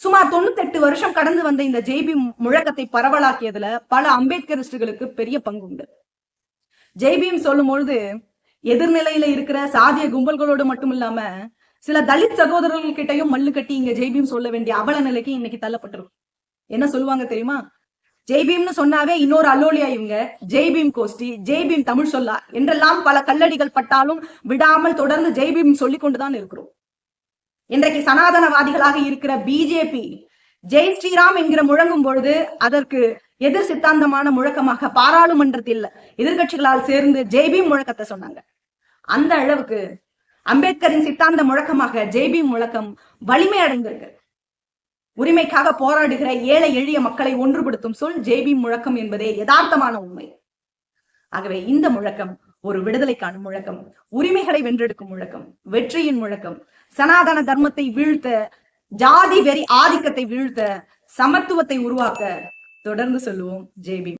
சுமார் தொண்ணூத்தெட்டு வருஷம் கடந்து வந்த இந்த ஜெய்பி முழக்கத்தை பரவலாக்கியதுல பல அம்பேத்கரிஸ்டுகளுக்கு பெரிய பங்கு உண்டு ஜெய்பீம் சொல்லும் பொழுது எதிர்நிலையில இருக்கிற சாதிய கும்பல்களோடு மட்டும் இல்லாம சில தலித் சகோதரர்கள் கிட்டயும் மல்லு கட்டி இங்க ஜெய்பீம் சொல்ல வேண்டிய அவல நிலைக்கு இன்னைக்கு தள்ளப்பட்டிருக்கும். என்ன சொல்லுவாங்க தெரியுமா? ஜெய்பீம்னு சொன்னாவே இன்னொரு அல்லோலியா இவங்க ஜெய்பீம் கோஷ்டி ஜெய்பீம் தமிழ் சொல்லா என்றெல்லாம் பல கல்லடிகள் பட்டாலும் விடாமல் தொடர்ந்து ஜெய்பீம் சொல்லிக் கொண்டுதான் இருக்கிறோம். இன்றைக்கு சனாதனவாதிகளாக இருக்கிற பிஜேபி ஜெய் ஸ்ரீராம் என்கிற முழங்கும் பொழுது அதற்கு எதிர் சித்தாந்தமான முழக்கமாக பாராளுமன்றத்தில் எதிர்கட்சிகளால் சேர்ந்து ஜெய்பீம் முழக்கத்தை சொன்னாங்க. அந்த அளவுக்கு அம்பேத்கரின் சித்தாந்த முழக்கமாக ஜெய்பீம் முழக்கம் வலிமை அடைந்திருக்கு. உரிமைக்காக போராடுகிற ஏழை எளிய மக்களை ஒன்றுபடுத்தும் சொல் ஜெய்பீம் முழக்கம் என்பதே யதார்த்தமான உண்மை. ஆகவே இந்த முழக்கம் ஒரு விடுதலைக்கான முழக்கம் உரிமைகளை வென்றெடுக்கும் முழக்கம் வெற்றியின் முழக்கம் சனாதன தர்மத்தை வீழ்த்த ஜாதி வெறி ஆதிக்கத்தை வீழ்த்த சமத்துவத்தை உருவாக்க தொடர்ந்து சொல்லுவோம். ஜேபி